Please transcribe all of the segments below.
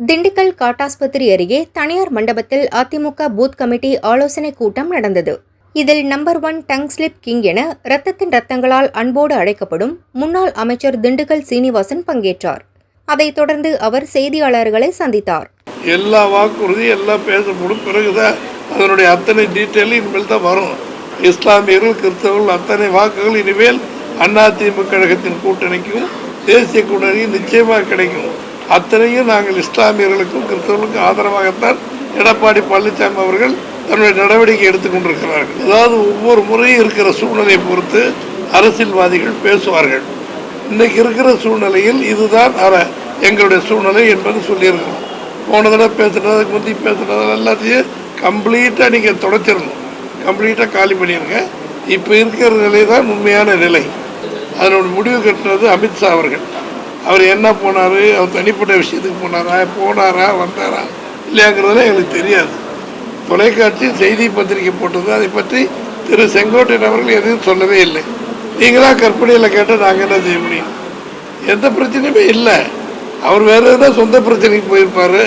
திண்டுக்கல் காட்டாஸ்பத்திரி அருகே தனியார் மண்டபத்தில் அதிமுக பூத் கமிட்டி ஆலோசனைக் கூட்டம் நடந்தது. இதில் number one tongue slip king என ரத்தத்தின் ரத்தங்களால் அன்போடு அழைக்கப்படும் முன்னாள் அமைச்சர் திண்டுக்கல் சீனிவாசன் பங்கேற்றார். அதைத் தொடர்ந்து அவர் செய்தியாளர்களை சந்தித்தார். எல்லா வாக்குறுதி எல்லாம் பேசப்படும் பிறகுதான் அதனுடைய அத்தனை டீட்டெயில் இனிமேல் தான் வரும். இஸ்லாமியர்கள் கிறிஸ்தவர்கள் அத்தனை வாக்குகள் இனிமேல் அதிமுக கழகத்தின் கூட்டணிக்கும் தேசிய கூட்டணிக்கும் நிச்சயமாக கிடைக்கும். அத்தனையும் நாங்கள் இஸ்லாமியர்களுக்கும் கிறிஸ்தவர்களுக்கும் ஆதரவாகத்தான் எடப்பாடி பழனிசாமி அவர்கள் தன்னுடைய நடவடிக்கை எடுத்துக்கொண்டிருக்கிறார்கள் அதாவது ஒவ்வொரு முறையும் இருக்கிற சூழ்நிலையை பொறுத்து அரசியல்வாதிகள் பேசுவார்கள். இன்னைக்கு இருக்கிற சூழ்நிலையில் இதுதான் அற எங்களுடைய சூழ்நிலை என்பது சொல்லியிருக்கிறோம். போன தடவை பேசுனதுக்கு முந்தி பேசுனது எல்லாத்தையும் கம்ப்ளீட்டாக நீங்கள் தொடச்சிடணும். கம்ப்ளீட்டாக காலி பண்ணிடுங்க இப்போ இருக்கிற நிலை தான் உண்மையான நிலை. அதனோட முடிவு கட்டினது அமித்ஷா அவர்கள். அவர் என்ன போனார்? அவர் தனிப்பட்ட விஷயத்துக்கு போனாரா? போனாரா? வந்தாரா? இல்லையாங்கிறதுலாம் எங்களுக்கு தெரியாது. தொலைக்காட்சி செய்தி பத்திரிகை போட்டது. அதை பற்றி திரு செங்கோட்டையன் அவர்கள் எதுவும் சொல்லவே இல்லை. நீங்களாக கற்பனையில் கேட்டால் நாங்கள் என்ன செய்ய முடியும்? எந்த பிரச்சனையுமே இல்லை. அவர் வேறு எதனா சொந்த பிரச்சனைக்கு போயிருப்பார்.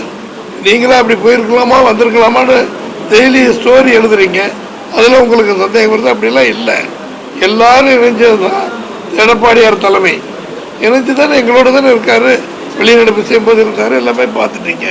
நீங்களாக அப்படி போயிருக்கலாமா? வந்திருக்கலாமான்னு டெய்லி ஸ்டோரி எழுதுறீங்க. அதில் உங்களுக்கு சந்தேகம் வருது? அப்படிலாம் இல்லை. எல்லாரும் இணைஞ்சது தான் எடப்பாடியார் தலைமை. இணைஞ்சு தானே எங்களோட தானே இருக்காரு. வெளிநடப்பு செய்யும்போது இருக்காரு. எல்லாமே பார்த்துட்டீங்க